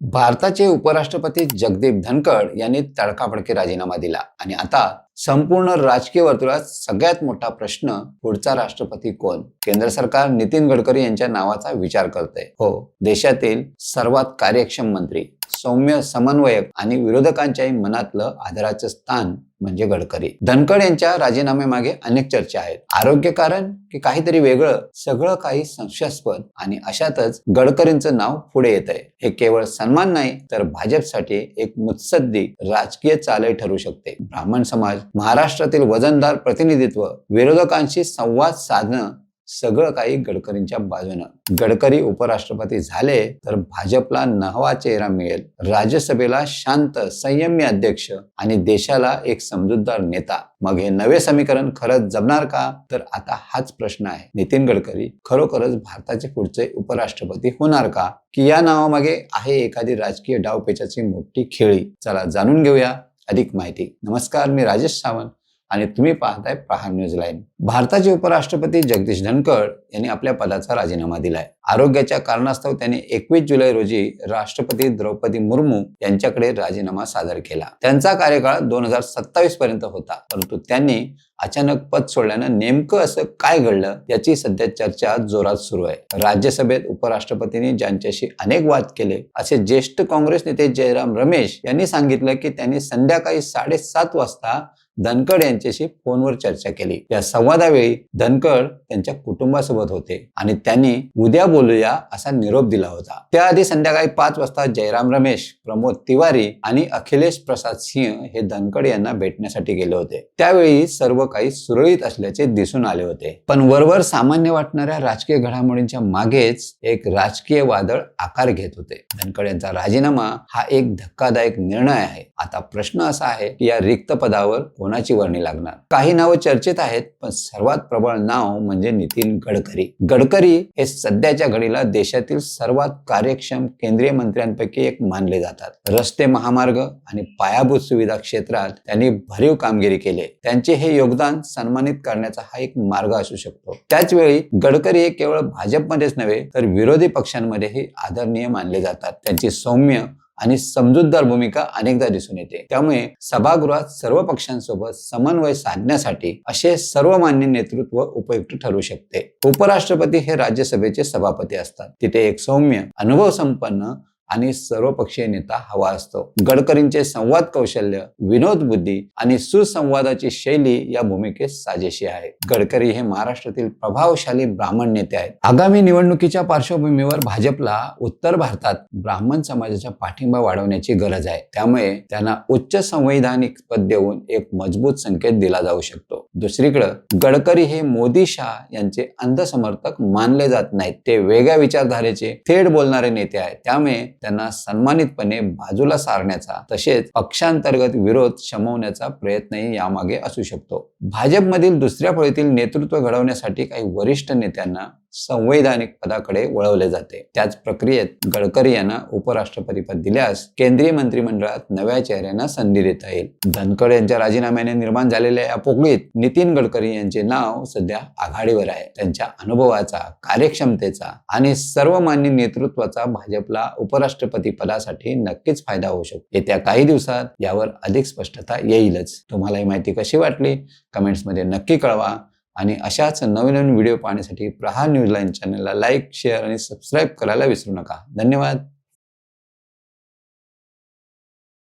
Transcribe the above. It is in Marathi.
भारताचे उपराष्ट्रपती जगदीप धनखड यांनी तडकाफडकी राजीनामा दिला. आणि आता संपूर्ण राजकीय वर्तुळात सगळ्यात मोठा प्रश्न पुढचा राष्ट्रपती कोण? केंद्र सरकार नितीन गडकरी यांच्या नावाचा विचार करते हो देशातील सर्वात कार्यक्षम मंत्री सौम्य समन्वयक आणि विरोधकांच्याही मनातलं आदराचं स्थान म्हणजे गडकरी. धनखड यांच्या राजीनाम्यामागे अनेक चर्चा आहेत. आरोग्य कारण की काहीतरी वेगळं सगळं काही संशयास्पद आणि अशातच गडकरींचं नाव पुढे येत आहे. हे केवळ सन्मान नाही तर भाजपसाठी एक मुत्सद्दी राजकीय चालय ठरू शकते. ब्राह्मण समाज महाराष्ट्रातील वजनदार प्रतिनिधित्व विरोधकांशी संवाद साधणं सगळं काही गडकरींच्या बाजूनं. गडकरी उपराष्ट्रपती झाले तर भाजपला नवा चेहरा मिळेल. राज्यसभेला शांत संयमी अध्यक्ष आणि देशाला एक समजूतदार नेता. मग हे नवे समीकरण खरंच जमणार का? तर आता हाच प्रश्न आहे. नितीन गडकरी खरोखरच भारताचे पुढचे उपराष्ट्रपती होणार का? की या नावामागे आहे एखादी राजकीय डावपेचाची मोठी खेळी? चला जाणून घेऊया अधिक माहिती. नमस्कार मी राजेश सावंत. आणि तुम्ही पाहताय प्रहार न्यूज लाईन भारताचे उपराष्ट्रपती जगदीश धनखड यांनी आपल्या पदाचा राजीनामा दिलाय. आरोग्याच्या कारणास्तव त्यांनी एकवीस जुलै रोजी राष्ट्रपती द्रौपदी मुर्मू यांच्याकडे राजीनामा सादर केला. त्यांचा कार्यकाळ दोन हजार सत्तावीस पर्यंत होता परंतु त्यांनी अचानक पद सोडल्यानं नेमकं असं काय घडलं याची सध्या चर्चा जोरात सुरू आहे. राज्यसभेत उपराष्ट्रपतींनी ज्यांच्याशी अनेक वाद केले असे ज्येष्ठ काँग्रेस नेते जयराम रमेश यांनी सांगितलं की त्यांनी संध्याकाळी साडेसात वाजता धनकड यांच्याशी फोनवर चर्चा केली. या संवादावेळी धनकड त्यांच्या कुटुंबासोबत होते आणि त्यांनी उद्या बोलूया असा निरोप दिला होता. त्याआधी संध्याकाळी पाच वाजता जयराम रमेश प्रमोद तिवारी आणि अखिलेश प्रसाद सिंह हे धनकड यांना भेटण्यासाठी गेले होते. त्यावेळी सर्व काही सुरळीत असल्याचे दिसून आले होते. पण वरवर सामान्य वाटणाऱ्या राजकीय घडामोडींच्या मागेच एक राजकीय वादळ आकार घेत होते. धनकड यांचा राजीनामा हा एक धक्कादायक निर्णय आहे. आता प्रश्न असा आहे की या रिक्त पदावर कोणाची वर्णी लागणार? काही नावं चर्चेत आहेत पण सर्वात प्रबळ नाव म्हणजे नितीन गडकरी. गडकरी हे सध्याच्या घडीला देशातील सर्वात कार्यक्षम केंद्रीय मंत्र्यांपैकी एक मानले जातात. रस्ते महामार्ग आणि पायाभूत सुविधा क्षेत्रात त्यांनी भरीव कामगिरी केली त्यांचे हे योगदान सन्मानित करण्याचा हा एक मार्ग असू शकतो. त्याच वेळी गडकरी हे केवळ भाजपमध्येच नव्हे तर विरोधी पक्षांमध्येही आदरणीय मानले जातात. त्यांची सौम्य आणि समजूतदार भूमिका अनेकदा दिसून येते. त्यामुळे सभागृहात सर्व पक्षांसोबत समन्वय साधण्यासाठी असे सर्वमान्य नेतृत्व उपयुक्त ठरू शकते. उपराष्ट्रपती हे राज्यसभेचे सभापती असतात. तिथे एक सौम्य अनुभव संपन्न आणि सर्वपक्षीय नेता हवा असतो. गडकरींचे संवाद कौशल्य विनोद बुद्धी आणि सुसंवादाची शैली या भूमिकेत साजेशी आहे. गडकरी हे महाराष्ट्रातील प्रभावशाली ब्राह्मण नेते आहेत. आगामी निवडणुकीच्या पार्श्वभूमीवर भाजपला उत्तर भारतात ब्राह्मण समाजाचा पाठिंबा वाढवण्याची गरज आहे. त्यामुळे त्यांना उच्च संवैधानिक पद देऊन एक मजबूत संकेत दिला जाऊ शकतो. दुसरीकडे गडकरी हे मोदी शाह यांचे अंधसमर्थक मानले जात नाहीत. ते वेगळ्या विचारधारेचे थेट बोलणारे नेते आहेत. त्यामुळे त्यांना सन्मानितपणे बाजूला सारण्याचा तसेच पक्षांतर्गत विरोध शमवण्याचा प्रयत्नही यामागे असू शकतो. भाजपमधील दुसऱ्या फळीतील नेतृत्व घडवण्यासाठी काही वरिष्ठ नेत्यांना संवैधानिक पदाकडे वळवले जाते. त्याच प्रक्रियेत गडकरी यांना उपराष्ट्रपती पद दिल्यास केंद्रीय मंत्रिमंडळात नव्या चेहऱ्यांना संधी देता येईल. धनखड यांच्या राजीनाम्याने निर्माण झालेल्या या पोकळीत नितीन गडकरी यांचे नाव सध्या आघाडीवर आहे. त्यांच्या अनुभवाचा कार्यक्षमतेचा आणि सर्वमान्य नेतृत्वाचा भाजपला उपराष्ट्रपती पदासाठी नक्कीच फायदा होऊ शकतो. येत्या काही दिवसात यावर अधिक स्पष्टता येईलच. तुम्हाला ही माहिती कशी वाटली? कमेंट्समध्ये नक्की कळवा. आणि अशाच नवीन नवीन व्हिडिओ पाहण्यासाठी प्रहार न्यूज लाईन चॅनलला लाईक शेअर आणि सबस्क्राईब करायला विसरू नका. धन्यवाद.